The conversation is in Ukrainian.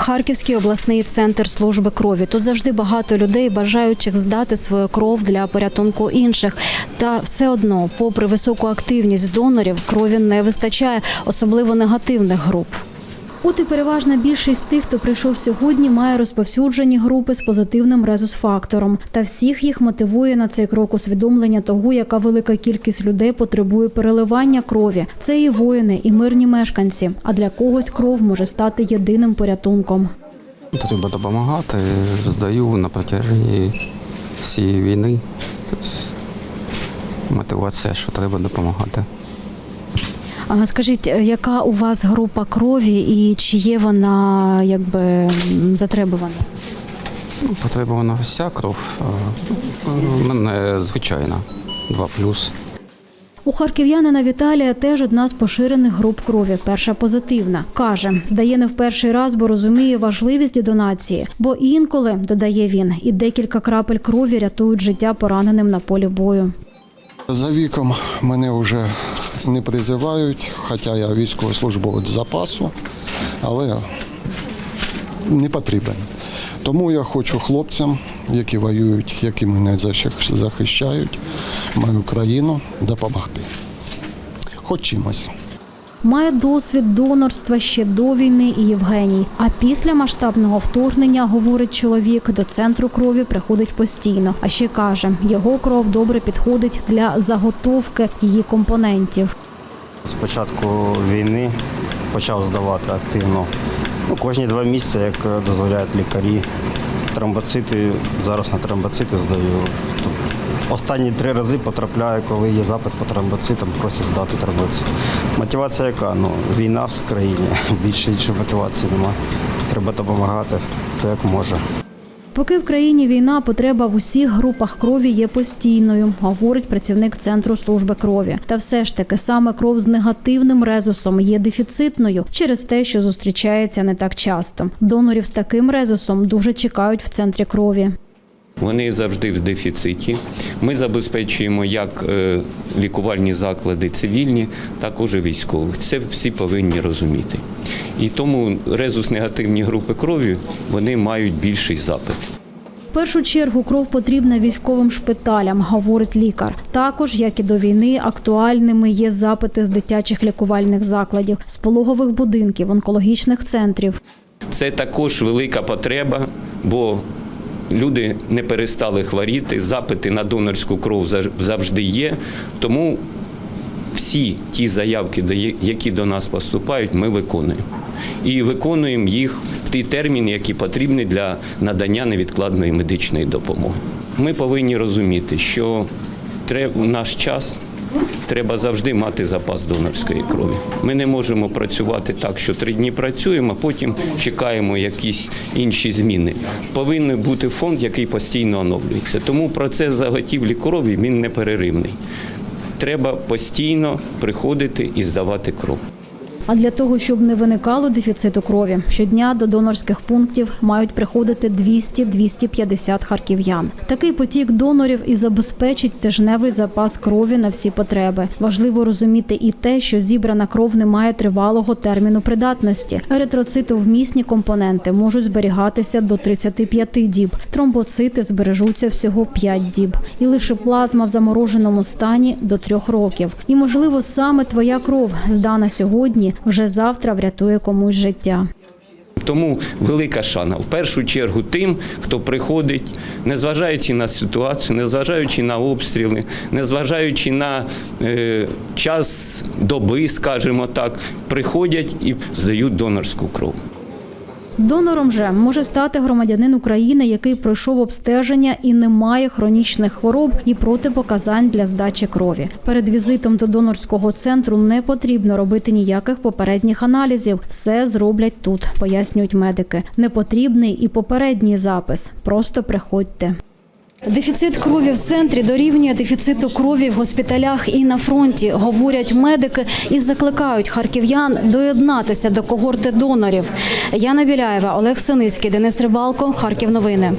Харківський обласний центр служби крові. Тут завжди багато людей, бажаючих здати свою кров для порятунку інших. Та все одно, попри високу активність донорів, крові не вистачає, особливо негативних груп. От і переважна більшість тих, хто прийшов сьогодні, має розповсюджені групи з позитивним резус-фактором. Та всіх їх мотивує на цей крок усвідомлення того, яка велика кількість людей потребує переливання крові. Це і воїни, і мирні мешканці. А для когось кров може стати єдиним порятунком. Треба допомагати. Здаю на протяженні всієї війни. Тобто мотивація, що треба допомагати. Скажіть, е, яка у вас група крові і чи є вона якби затребувана? Ну, Потребувана вся кров. У мене звичайна 2 плюс. У харків'янина Віталія теж одна з поширених груп крові. Перша позитивна. Каже, здає не в перший раз, бо розуміє важливість донації. Бо інколи, додає він, і декілька крапель крові рятують життя пораненим на полі бою. За віком мене вже не призивають, хоча я військовослужбовець запасу, але не потрібен. Тому я хочу хлопцям, які воюють, які мене захищають, мою країну, допомогти. Хоч. Має досвід донорства ще до війни і Євгеній. А після масштабного вторгнення, говорить чоловік, до центру крові приходить постійно. А ще каже, його кров добре підходить для заготовки її компонентів. З початку війни почав здавати активно. Ну, кожні два місяці, як дозволяють лікарі. Тромбоцити, зараз на тромбоцити здаю. Тобто Останні три рази потрапляю, коли є запит по тромбоцитам, просять здати тромбоцит. Мотивація яка? Ну, війна в країні. Більше іншої мотивації немає. Треба допомагати, хто як може. Поки в країні війна, потреба в усіх групах крові є постійною, говорить працівник центру служби крові. Та все ж таки саме кров з негативним резусом є дефіцитною через те, що зустрічається не так часто. Донорів з таким резусом дуже чекають в центрі крові. Вони завжди в дефіциті. Ми забезпечуємо як е, лікувальні заклади цивільні, так і військових. Це всі повинні розуміти. І тому резус-негативні групи крові вони мають більший запит. В першу чергу кров потрібна військовим шпиталям, говорить лікар. Також, як і до війни, актуальними є запити з дитячих лікувальних закладів, з пологових будинків, онкологічних центрів. Це також велика потреба, бо люди не перестали хворіти, запити на донорську кров завжди є. Тому всі ті заявки, які до нас поступають, ми виконуємо. І виконуємо їх в ті терміни, які потрібні для надання невідкладної медичної допомоги. Ми повинні розуміти, що в наш час треба завжди мати запас донорської крові. Ми не можемо працювати так, що три дні працюємо, а потім чекаємо якісь інші зміни. Повинен бути фонд, який постійно оновлюється. Тому процес заготівлі крові він непереривний. Треба постійно приходити і здавати кров. А для того, щоб не виникало дефіциту крові, щодня до донорських пунктів мають приходити 200-250 харків'ян. Такий потік донорів і забезпечить тижневий запас крові на всі потреби. Важливо розуміти і те, що зібрана кров не має тривалого терміну придатності. Еритроцитовмісні компоненти можуть зберігатися до 35 діб. Тромбоцити збережуться всього 5 діб. І лише плазма в замороженому стані до 3 років. І можливо саме твоя кров, здана сьогодні, вже завтра врятує комусь життя. Тому велика шана в першу чергу тим, хто приходить, незважаючи на ситуацію, незважаючи на обстріли, незважаючи на е, час доби, скажімо так, приходять і здають донорську кров. Донором же може стати громадянин України, який пройшов обстеження і не має хронічних хвороб і протипоказань для здачі крові. Перед візитом до донорського центру не потрібно робити ніяких попередніх аналізів. Все зроблять тут, пояснюють медики. Не потрібний і попередній запис. Просто приходьте. Дефіцит крові в центрі дорівнює дефіциту крові в госпіталях і на фронті, говорять медики і закликають харків'ян доєднатися до когорти донорів. Яна Біляєва, Олег Синицький, Денис Рибалко, Харків. Новини.